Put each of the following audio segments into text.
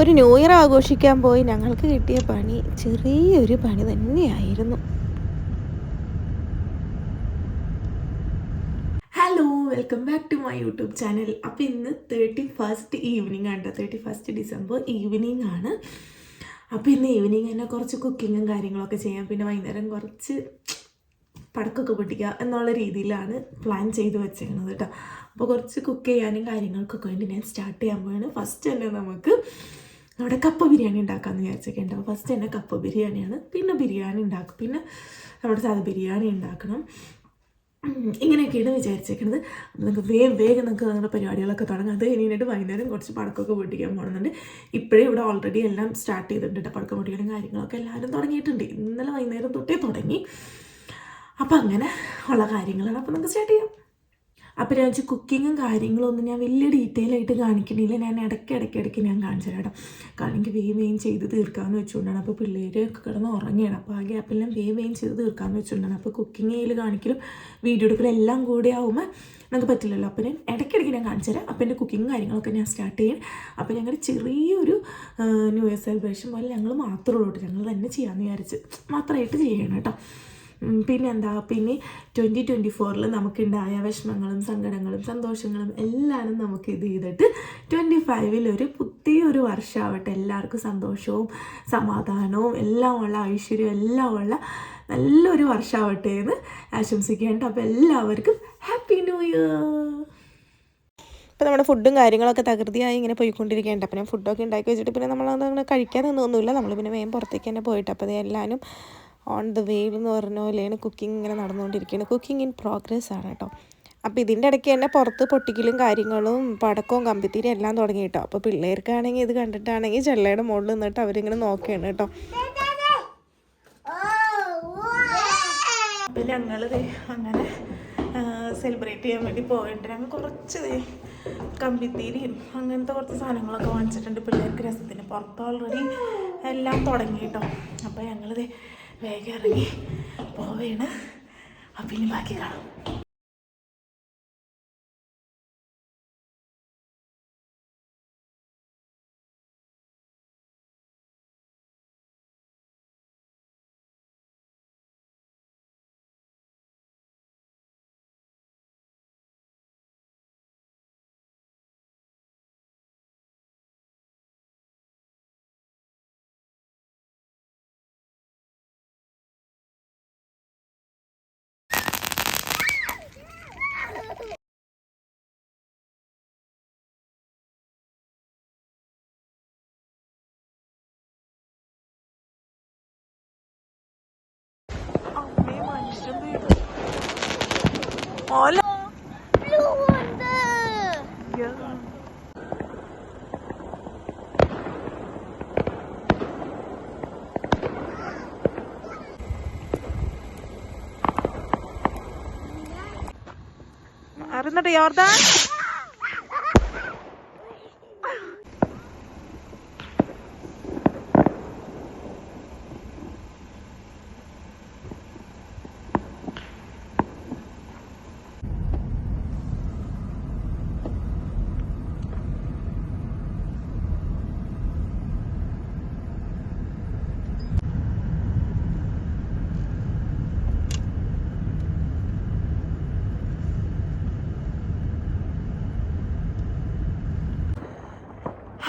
ഒരു new year ആഘോഷിക്കാൻ പോയി. ഞങ്ങൾക്ക് കിട്ടിയ പണി ചെറിയൊരു പണി തന്നെയായിരുന്നു. Hello welcome back to my YouTube channel അപ്പോൾ ഇന്ന് തേർട്ടി ഫസ്റ്റ് ഈവനിങ് ആണ് തേർട്ടി ഫസ്റ്റ് ഡിസംബർ ഈവനിങ് ആണ്. അപ്പോൾ ഇന്ന് ഈവനിങ് തന്നെ കുറച്ച് കുക്കിങ്ങും കാര്യങ്ങളൊക്കെ ചെയ്യാം. പിന്നെ വൈകുന്നേരം കുറച്ച് പടക്കൊക്കെ പൊട്ടിക്കുക എന്നുള്ള രീതിയിലാണ് പ്ലാൻ ചെയ്ത് വെച്ചേക്കുന്നത് കേട്ടോ അപ്പോൾ കുറച്ച് കുക്ക് ചെയ്യാനും കാര്യങ്ങൾക്കൊക്കെ വേണ്ടി ഞാൻ സ്റ്റാർട്ട് ചെയ്യാൻ പോവാണ്. ഫസ്റ്റ് തന്നെ നമുക്ക് നമ്മുടെ കപ്പ ബിരിയാണി ഉണ്ടാക്കാമെന്ന് വിചാരിച്ചൊക്കെ അപ്പോൾ ഫസ്റ്റ് തന്നെ കപ്പ ബിരിയാണിയാണ്. പിന്നെ ബിരിയാണി ഉണ്ടാക്കും. പിന്നെ നമ്മുടെ സാധാ ബിരിയാണി ഉണ്ടാക്കണം. ഇങ്ങനെയൊക്കെയാണ് വിചാരിച്ചേക്കുന്നത് നിങ്ങൾക്ക് വേഗം വേഗം നിങ്ങൾക്ക് നിങ്ങളുടെ പരിപാടികളൊക്കെ തുടങ്ങാം. അത് കഴിഞ്ഞിട്ട് വൈകുന്നേരം കുറച്ച് പടക്കമൊക്കെ പൊട്ടിക്കാൻ പോകുന്നുണ്ട് ഇപ്പോഴേ ഇവിടെ ഓൾറെഡി എല്ലാം സ്റ്റാർട്ട് ചെയ്തിട്ടുണ്ട് പടക്കം പൊട്ടിക്കലും കാര്യങ്ങളൊക്കെ എല്ലാവരും തുടങ്ങിയിട്ടുണ്ട്. ഇന്നലെ വൈകുന്നേരം തൊട്ടേ തുടങ്ങി. അപ്പം അങ്ങനെ ഉള്ള കാര്യങ്ങളാണ്. അപ്പോൾ നമുക്ക് സ്റ്റാർട്ട് ചെയ്യാം. അപ്പോൾ ഞാൻ വെച്ചാൽ കുക്കിങ്ങും കാര്യങ്ങളും ഒന്നും ഞാൻ വലിയ ഡീറ്റെയിൽ ആയിട്ട് കാണിക്കണില്ല. ഞാൻ ഇടയ്ക്ക് ഇടയ്ക്ക് ഇടയ്ക്ക് ഞാൻ കാണിച്ചു തരാം കാരണം എനിക്ക് വേഗം വേഗം ചെയ്ത് തീർക്കാമെന്ന് വെച്ചുകൊണ്ടാണ്. അപ്പോൾ പിള്ളേരൊക്കെ കിടന്ന് ഉറങ്ങിയാണ് അപ്പോൾ ആ ഗ്യാപ്പെല്ലാം വേഗം വേഗം ചെയ്ത് തീർക്കാമെന്ന് വെച്ചുകൊണ്ടാണ്. അപ്പോൾ കുക്കിംഗ് ചെയ്യൽ കാണിക്കലും വീഡിയോ എടുക്കലും എല്ലാം കൂടെ ആവുമ്പോൾ നമുക്ക് പറ്റില്ലല്ലോ. അപ്പോൾ ഞാൻ ഇടയ്ക്കിടയ്ക്ക് ഞാൻ കാണിച്ചു തരാം. അപ്പോൾ എന്റെ കുക്കിംഗ് കാര്യങ്ങളൊക്കെ ഞാൻ സ്റ്റാർട്ട് ചെയ്യും അപ്പോൾ ഞങ്ങളുടെ ചെറിയൊരു ന്യൂ ഇയർ സെലിബ്രേഷൻ പോലെ ഞങ്ങൾ മാത്രമേ ഉള്ളൂ കേട്ടോ. ഞങ്ങൾ തന്നെ ചെയ്യാമെന്ന് വിചാരിച്ച് മാത്രമായിട്ട് ചെയ്യണം കേട്ടോ. പിന്നെന്താ? പിന്നെ ട്വന്റി ട്വന്റി ഫോറിൽ നമുക്കുണ്ടായ വിഷമങ്ങളും സങ്കടങ്ങളും സന്തോഷങ്ങളും എല്ലാവരും നമുക്ക് ഇത് ചെയ്തിട്ട് ട്വന്റി ഫൈവിൽ ഒരു പുതിയൊരു വർഷമാവട്ടെ എല്ലാവർക്കും സന്തോഷവും സമാധാനവും എല്ലാം ഉള്ള ഐശ്വര്യവും എല്ലാം ഉള്ള നല്ലൊരു വർഷമാവട്ടെ എന്ന് ആശംസിക്കേണ്ട അപ്പോൾ എല്ലാവർക്കും ഹാപ്പി ന്യൂ ഇയർ! ഇപ്പോൾ നമ്മുടെ ഫുഡും കാര്യങ്ങളൊക്കെ തകൃതിയായി ഇങ്ങനെ പോയിക്കൊണ്ടിരിക്കുകയുണ്ട് അപ്പം ഞാൻ ഫുഡൊക്കെ ഉണ്ടാക്കി വെച്ചിട്ട് പിന്നെ നമ്മളത് അങ്ങനെ കഴിക്കാൻ നിന്നൊന്നുമില്ല നമ്മൾ പിന്നെ വേഗം പുറത്തേക്ക് തന്നെ പോയിട്ട് അപ്പോൾ അത് എല്ലാവരും ഓൺ ദ വേവ് എന്ന് പറഞ്ഞ പോലെയാണ് കുക്കിംഗ് ഇങ്ങനെ നടന്നുകൊണ്ടിരിക്കുകയാണ് കുക്കിംഗ് ഇൻ പ്രോഗ്രസ് ആണ് കേട്ടോ. അപ്പോൾ ഇതിന്റെ ഇടയ്ക്ക് തന്നെ പുറത്ത് പൊട്ടിക്കലും കാര്യങ്ങളും പടക്കവും കമ്പിത്തിരി എല്ലാം തുടങ്ങി കേട്ടോ. അപ്പോൾ പിള്ളേർക്കാണെങ്കിൽ ഇത് കണ്ടിട്ടാണെങ്കിൽ ചെള്ളയുടെ മുകളിൽ നിന്നിട്ട് അവരിങ്ങനെ നോക്കുകയാണ് കേട്ടോ. അപ്പം ഞങ്ങൾ അങ്ങനെ സെലിബ്രേറ്റ് ചെയ്യാൻ വേണ്ടി പോയിട്ടുണ്ട്. ഞങ്ങൾ കുറച്ച് കമ്പിത്തീരിയും അങ്ങനത്തെ കുറച്ച് സാധനങ്ങളൊക്കെ വാങ്ങിച്ചിട്ടുണ്ട്. പിള്ളേർക്ക് രസത്തിന് പുറത്ത് ഓൾറെഡി എല്ലാം തുടങ്ങി കേട്ടോ. അപ്പോൾ ഞങ്ങൾ വേഗം ഇറങ്ങി പോവുകയാണ് അപ്പം ഇനി ബാക്കി കാണാം. ഓല അറിഞ്ഞിട്ട് യോർദാൻ.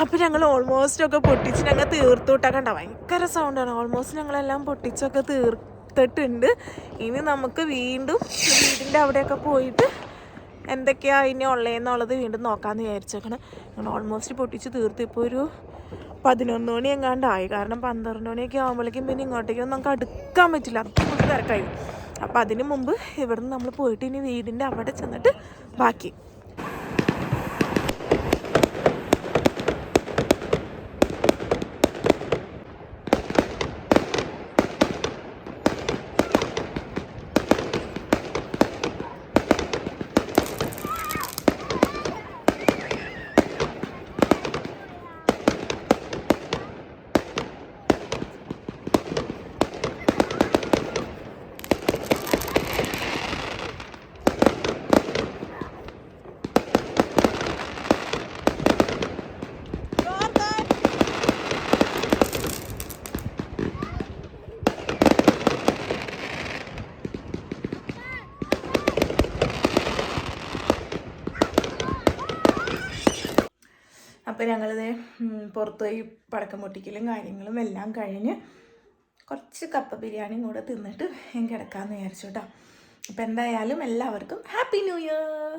അപ്പം ഞങ്ങൾ ഓൾമോസ്റ്റ് ഒക്കെ പൊട്ടിച്ച് ഞങ്ങൾ തീർത്തുവിട്ടാ കണ്ട? ഭയങ്കര സൗണ്ടാണ് ഓൾമോസ്റ്റ് ഞങ്ങളെല്ലാം പൊട്ടിച്ചൊക്കെ തീർത്തിട്ടുണ്ട്. ഇനി നമുക്ക് വീണ്ടും വീടിന്റെ അവിടെയൊക്കെ പോയിട്ട് എന്തൊക്കെയാ ഇനി ഉള്ളതെന്നുള്ളത് വീണ്ടും നോക്കാമെന്ന് വിചാരിച്ചേക്കണം. ഞങ്ങൾ ഓൾമോസ്റ്റ് പൊട്ടിച്ച് തീർത്ത്. ഇപ്പോൾ ഒരു പതിനൊന്ന് മണി എങ്ങാണ്ടായി. കാരണം പന്ത്രണ്ട് മണിയൊക്കെ ആകുമ്പോഴേക്കും പിന്നെ ഇങ്ങോട്ടേക്കൊന്നും നമുക്ക് അടുക്കാൻ പറ്റില്ല. അത്രയും തിരക്കായി. അപ്പോൾ അതിന് മുമ്പ് ഇവിടുന്ന് നമ്മൾ പോയിട്ട് ഇനി വീടിന്റെ അവിടെ ചെന്നിട്ട് ബാക്കി അപ്പോൾ ഞങ്ങളിത് പുറത്തുപോയി പടക്കം പൊട്ടിക്കലും കാര്യങ്ങളും എല്ലാം കഴിഞ്ഞ് കുറച്ച് കപ്പ ബിരിയാണിയും കൂടെ തിന്നിട്ട് ഞാൻ കിടക്കാമെന്ന് വിചാരിച്ചു കേട്ടോ. അപ്പോൾ എന്തായാലും എല്ലാവർക്കും ഹാപ്പി ന്യൂ ഇയർ!